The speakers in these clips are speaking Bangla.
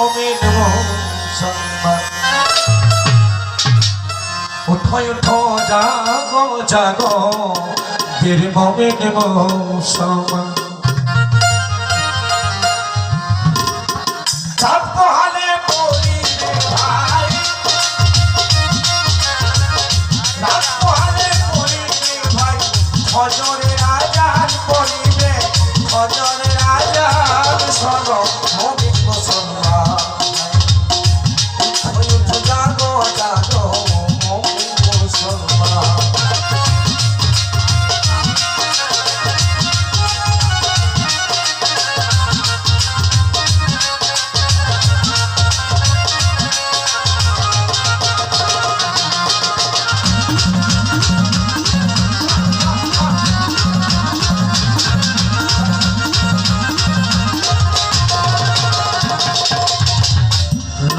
মমিন মুসলমান উঠো উঠো জাগো জাগো বীর মমিন মুসলমান সাত পোহালে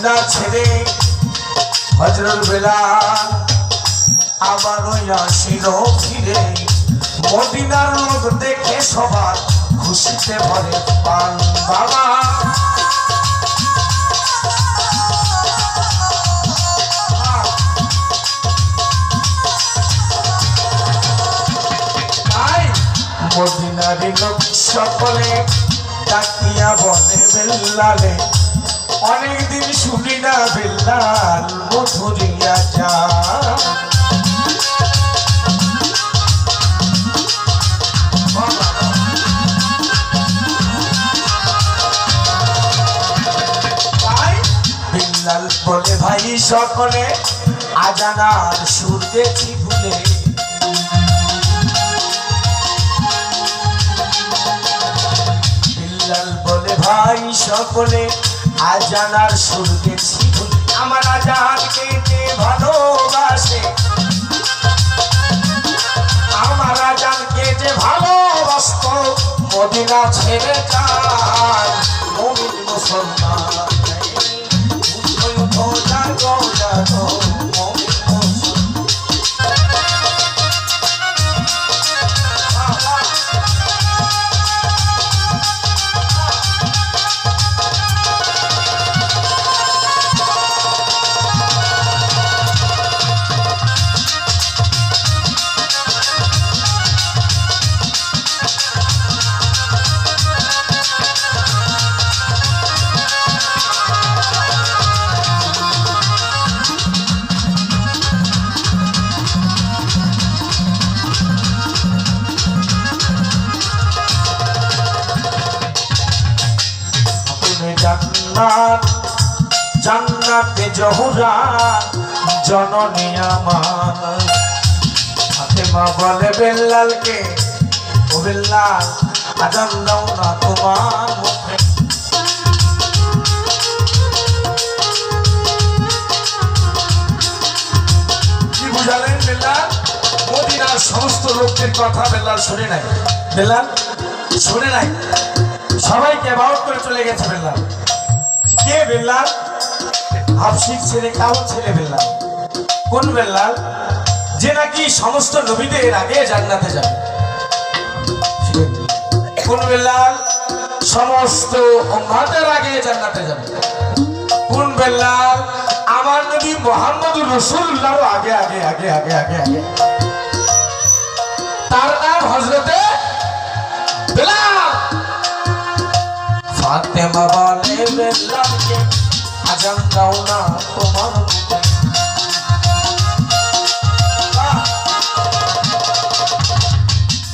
মদিনা ছেড়ে হজরত বেলাল আবার ওই আসিল ফিরে। মদিনার লোক দেখে সবার খুশিতে ভরে পান বাবা। মদিনারি লোক সকলে ডাকিয়া বলে, বেল্লালে অনেকদিন শুনি না বেল্লাল মধুরিয়া যা বলে, ভাই, সকলে আজানার সুর দেখি ভুলে বিল্লাল বলে, ভাই, সকলে আজানার সুর দেখি ভুলে আমার আজান কেটে ভালোবাসে। আমার আজান কেটে ভালোবাসত, মদিনা ছেড়ে যায় জান্নাত জান্নাতে জহুরা, জননী আমার। ফাতেমা বলে, বেল্লালকে, ও বেল্লাল, আজান দাও না তোমার বুঝালেন বেল্লাল? মদিনার সমস্ত লোকদের কথা বেল্লাল শুনে নাই। বেল্লাল, শুনে নাই? সবাইকে অ্যাবাউট করে চলে গেছে বেল্লাল। কে বেল্লাল হাফসিক ছেলে কাউন ছেলে বেল্লাল। কোন বেল্লাল? যে নাকি সমস্ত নবীদের আগে জান্নাতে যাবে। কোন বেল্লাল? সমস্ত উম্মাদের আগে জান্নাতে যাবে। কোন বেল্লাল? আমার নবী মোহাম্মদুর রসুল্লাহর আগে আগে আগে আগে আগে আগে। তার নাম হজরতে বেলাল ফাতেমা বলে বেলালকে আজান দাও না তোমার মুখে।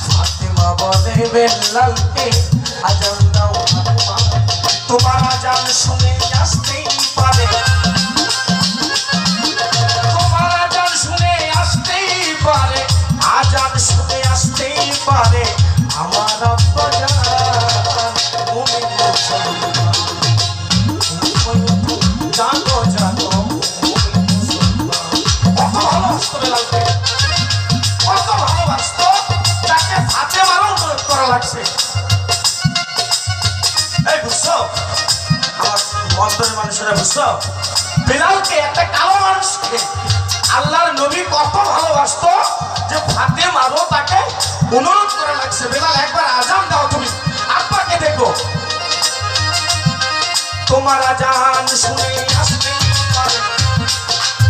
ফাতেমা বলে বেলালকে আজান দাও না তোমার তোমার আজান শুনে আসতেই পারে অন্তরের মানুষেরা বুঝছ? একটা কালো মানুষকে আল্লাহর নবী কত ভালোবাসতো যে ফাতে মারো তাকে অনুরোধ করা লাগছে। বেলাল, একবার আজান দাও তুমি। আব্বাকে দেখো। তোমার আজান শুনে আসলে